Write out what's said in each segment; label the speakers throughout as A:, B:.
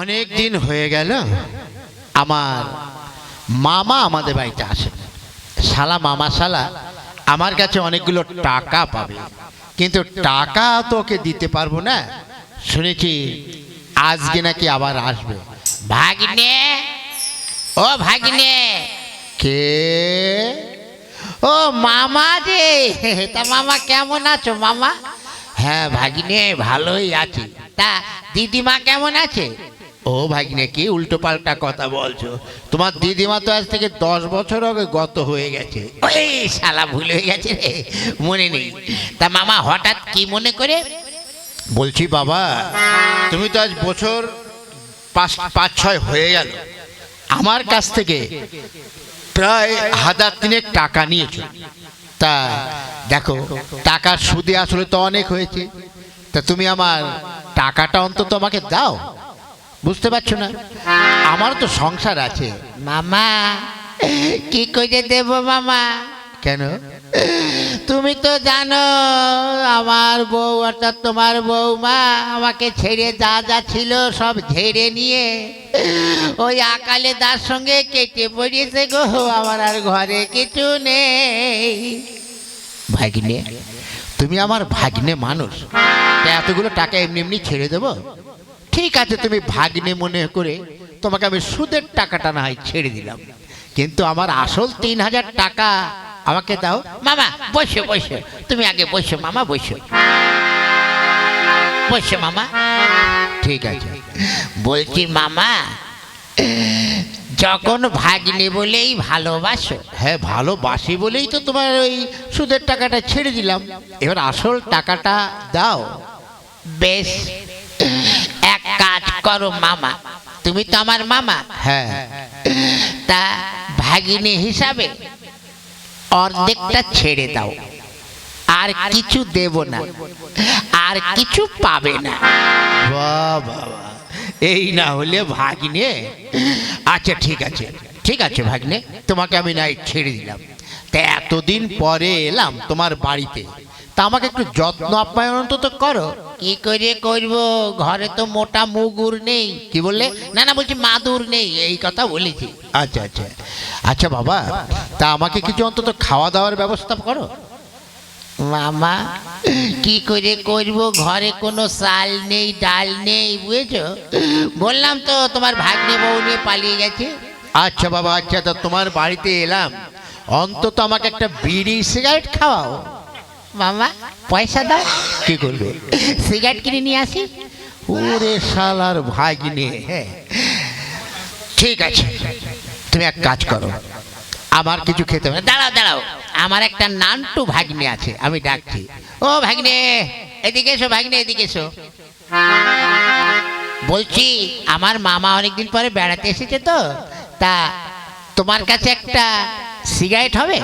A: অনেক দিন হয়ে গেল, আমার মামা আমাদের বাড়িতে আসে শালা মামা, শালা, আমার কাছে অনেকগুলো টাকা পাবে, কিন্তু টাকা তো ওকে দিতে পারব না। শুনেছি আজকে নাকি আবার আসবে।
B: ভাগ্নে, ও ভাগ্নে,
A: কে?
B: ও মামা রে তা মামা কেমন আছো মামা? হ্যাঁ ভাগ্নে, ভালোই আছি। তা দিদিমা কেমন আছে?
A: ও ভাগ্নে, কি উল্টো পাল্টা কথা বলছো? তোমার দিদিমা তো আজ থেকে দশ বছর আগে গত হয়ে গেছে।
B: ওই শালা ভুল হয়ে গেছে রে, মনে নেই। তা মামা হঠাৎ কি মনে করে?
A: বলছি, বাবা, তুমি তো আজ বছর পাঁচ পাঁচ, ছয় হয়ে গেল। আমার কাছ থেকে প্রায় হাজার তিনেক টাকা নিয়েছো। তা দেখো, টাকার সুদে আসলে তো অনেক হয়েছে। তা তুমি আমার টাকাটা অন্তত আমাকে দাও। বুঝতে পারছ না? আমার তো সংসার আছে।
B: মামা কি করে দেব মামা?
A: কেন?
B: তুমি তো জানো আমার বউ অর্থাৎ তোমার বউমা আমাকে ছেড়ে যা যা ছিল সব ঝেড়ে নিয়ে ওই আকালে তার সঙ্গে কেটে পড়িয়েছে গো আমার আর ঘরে কিছু নেই।
A: ভাগ্নে তুমি আমার ভাগ্নে মানুষ। তা এতগুলো টাকা এমনি এমনি ছেড়ে দেবো? ঠিক আছে তুমি ভাগ্নে মনে করে তোমাকে আমি সুদের টাকাটা না হয় ছেড়ে দিলাম। কিন্তু আমার আসল তিন হাজার টাকা আমাকে দাও।
B: মামা বসো বসে। তুমি আগে বসো মামা বসো। বসো মামা।
A: ঠিক আছে।
B: বলছি মামা যখন ভাগ্নে বলেই ভালোবাসো
A: হ্যাঁ ভালোবাসি বলেই তো তোমার ওই সুদের টাকাটা ছেড়ে দিলাম। এবার আসল টাকাটা দাও।
B: বেশ। করো মামা। তুমি তো আমার মামা।
A: হ্যাঁ।
B: তা ভাগিনী হিসাবে অর্ধেকটা ছেড়ে দাও। আর কিছু দেব না। আর কিছু পাবে না।
A: বাবা এই না হলে ভাগ্নে। আচ্ছা ঠিক আছে। ঠিক আছে ভাগ্নে তোমাকে আমি নাই ছেড়ে দিলাম। তা এতদিন পরে এলাম তোমার বাড়িতে। তা আমাকে একটু যত্ন আপ্যায়ন অন্তত করো।
B: কি করে করব? ঘরে তো মোটা মুগুর নেই।
A: কি বললে?
B: না না বলছি মাদুর নেই এই কথা বলেছি।
A: আচ্ছা আচ্ছা। আচ্ছা বাবা তা আমাকে কিছু অন্তত খাওয়া দাওয়ার ব্যবস্থা করো।
B: মামা কি করে করব? ঘরে কোনো চাল নেই ডাল নেই বুঝেছ? বললাম তো তোমার ভাগ্নে বউ নিয়ে পালিয়ে গেছে।
A: আচ্ছা বাবা আচ্ছা তা তোমার বাড়িতে এলাম। অন্তত আমাকে একটা বিড়ি সিগারেট খাওয়াও।
B: মামা পয়সা দাও।
A: কি করবে?
B: সিগারেট কিনে নিয়ে আসি।
A: ওরে শালার ভাগিনে হ্যাঁ। ঠিক আছে তুমি এক কাজ করো। আমার কিছু খেতে হবে।
B: দাঁড়াও দাঁড়াও। আমার একটা নানটু ভাগ্নে আছে আমি ডাকছি। ও ভাগ্নে এদিকে এসো ভাগ্নে এদিকে এসো। বলছি আমার মামা অনেকদিন পরে বেড়াতে এসেছে তো তা তোমার কাছে একটা সিগারেট হবে?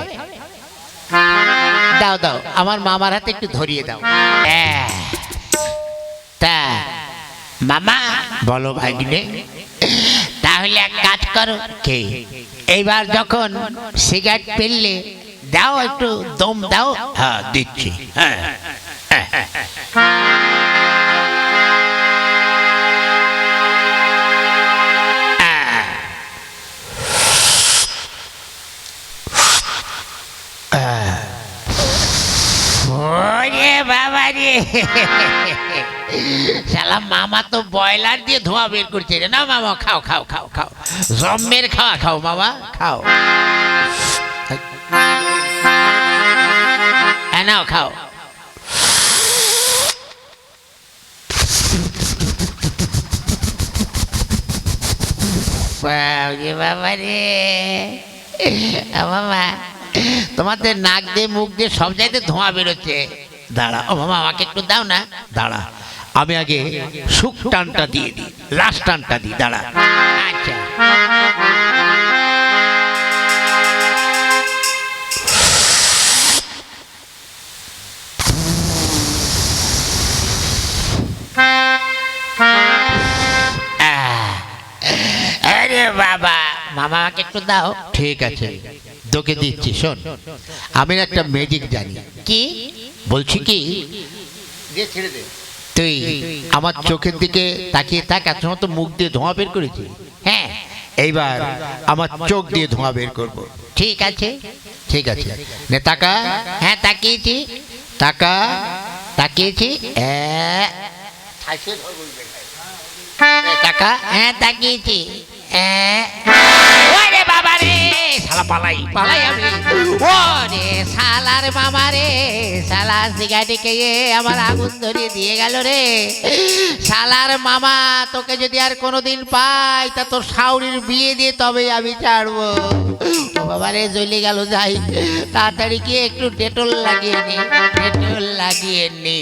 B: দাও দাও। আমার মামার হাতে একটু ধরিয়ে দাও। তা মামা
A: বলো ভাগিনে
B: তাহলে এক কাজ করো।
A: কে?
B: এইবার যখন সিগারেট পেললে দাও একটু দম দাও।
A: হ্যাঁ দিচ্ছি। হ্যাঁ।
B: শালা মামা তো বয়লার দিয়ে ধোঁয়া বের করছে রে। না মামা, খাও খাও খাও খাও। জম্মের খাওয়া খাও মামা, খাও। হ্যাঁ নাও, খাও। তোমাদের নাক দিয়ে, মুখ দিয়ে সব জায়গায় ধোঁয়া বেরোচ্ছে। দাঁড়া। ও মামা আমাকে একটু দাও না।
A: দাঁড়া। আমি আগে সুখ টানটা দিয়ে দিই লাস্ট টানটা দিই দাঁড়া।
B: আচ্ছা। আরে বাবা মামা আমাকে একটু দাও।
A: ঠিক আছে। তোকে দিচ্ছি শোন। আমি একটা ম্যাজিক জানি।
B: কি?
A: বলছি কি? তুই আমার চোখের দিকে তাকিয়ে থাক এত সময় তো মুখ দিয়ে ধোঁয়া বের করেছি।
B: হ্যাঁ
A: এইবার আমার চোখ দিয়ে ধোঁয়া বের করব।
B: ঠিক আছে?
A: ঠিক আছে। নে তাকা।
B: হ্যাঁ তাকিয়েছি।
A: তাকা।
B: তাকিয়েছি। হ্যাঁ
A: তাকা।
B: হ্যাঁ তাকিয়েছি। হ্যাঁ শালা পালাই পালাই আমি। ওরে শালার মামা রে, শালা সিগারেটে খেয়ে আমার আগুন ধরিয়ে দিয়ে গেল রে। শালার মামা, তোকে যদি আর কোনোদিন পাই, তা তোর শাউরির বিয়ে দিয়ে তবে আমি ছাড়বো। ও বাবা রে, জ্বলে গেল, যাই। তাড়াতাড়ি গিয়ে একটু ডেটল লাগিয়ে নি, ডেটল লাগিয়ে নি।